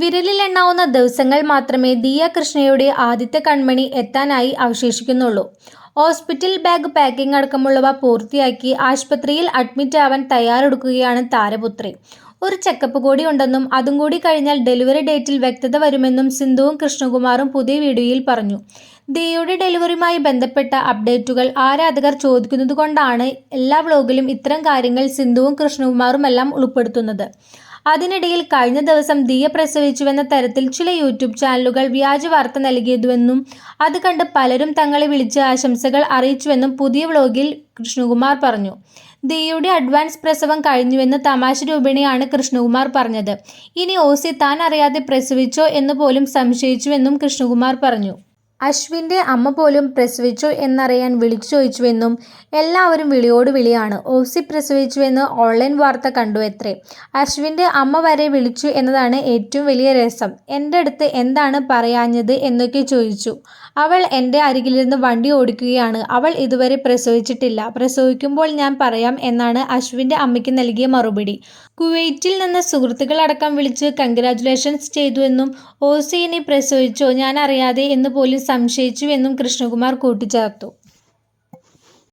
വിരലിൽ എണ്ണാവുന്ന ദിവസങ്ങൾ മാത്രമേ ദിയ കൃഷ്ണയുടെ ആദ്യത്തെ കൺമണി എത്താനായി അവശേഷിക്കുന്നുള്ളൂ. ഹോസ്പിറ്റൽ ബാഗ് പാക്കിംഗ് അടക്കമുള്ളവ പൂർത്തിയാക്കി ആശുപത്രിയിൽ അഡ്മിറ്റ് ആവാൻ തയ്യാറെടുക്കുകയാണ് താരപുത്രി. ഒരു ചെക്കപ്പ് കൂടി ഉണ്ടെന്നും അതും കൂടി കഴിഞ്ഞാൽ ഡെലിവറി ഡേറ്റിൽ വ്യക്തത വരുമെന്നും സിന്ധുവും കൃഷ്ണകുമാറും പുതിയ വീഡിയോയിൽ പറഞ്ഞു. ദിയയുടെ ഡെലിവറിയുമായി ബന്ധപ്പെട്ട അപ്ഡേറ്റുകൾ ആരാധകർ ചോദിക്കുന്നതുകൊണ്ടാണ് എല്ലാ വ്ലോഗിലും ഇത്തരം കാര്യങ്ങൾ സിന്ധുവും കൃഷ്ണകുമാറുമെല്ലാം ഉൾപ്പെടുത്തുന്നത്. അതിനിടയിൽ കഴിഞ്ഞ ദിവസം ദിയ പ്രസവിച്ചുവെന്ന തരത്തിൽ ചില യൂട്യൂബ് ചാനലുകൾ വ്യാജ വാർത്ത നൽകിയതുവെന്നും അത് കണ്ട് പലരും തങ്ങളെ വിളിച്ച് ആശംസകൾ അറിയിച്ചുവെന്നും പുതിയ വ്ലോഗിൽ കൃഷ്ണകുമാർ പറഞ്ഞു. ദിയയുടെ അഡ്വാൻസ് പ്രസവം കഴിഞ്ഞുവെന്ന് തമാശ രൂപേണയാണ് കൃഷ്ണകുമാർ പറഞ്ഞത്. ഇനി ഓസി താൻ അറിയാതെ പ്രസവിച്ചോ എന്ന് പോലും സംശയിച്ചുവെന്നും കൃഷ്ണകുമാർ പറഞ്ഞു. അശ്വിന്റെ അമ്മ പോലും പ്രസവിച്ചു എന്നറിയാൻ വിളിച്ചു ചോദിച്ചുവെന്നും എല്ലാവരും വിളിയോട് വിളിയാണ്. ഓസി പ്രസവിച്ചുവെന്ന് ഓൺലൈൻ വാർത്ത കണ്ടു എത്രേ. അശ്വിന്റെ അമ്മ വരെ വിളിച്ചു എന്നതാണ് ഏറ്റവും വലിയ രസം എന്റെ അടുത്ത് എന്താണ് പറയാഞ്ഞത്? എന്നൊക്കെ ചോദിച്ചു. അവൾ എന്റെ അരികിലിരുന്ന് വണ്ടി ഓടിക്കുകയാണ്. അവൾ ഇതുവരെ പ്രസവിച്ചിട്ടില്ല. പ്രസവിക്കുമ്പോൾ ഞാൻ പറയാം എന്നാണ് അശ്വിന്റെ അമ്മയ്ക്ക് നൽകിയ മറുപടി. കുവൈറ്റിൽ നിന്ന് സുഹൃത്തുക്കളടക്കം വിളിച്ച് കൺഗ്രാറ്റുലേഷൻസ് ചെയ്തുവെന്നും ഓസി പ്രസവിച്ചോ? ഞാൻ അറിയാതെ എന്ന് പോലും സംശയിച്ചുവെന്നും കൃഷ്ണകുമാർ കൂട്ടിച്ചേർത്തു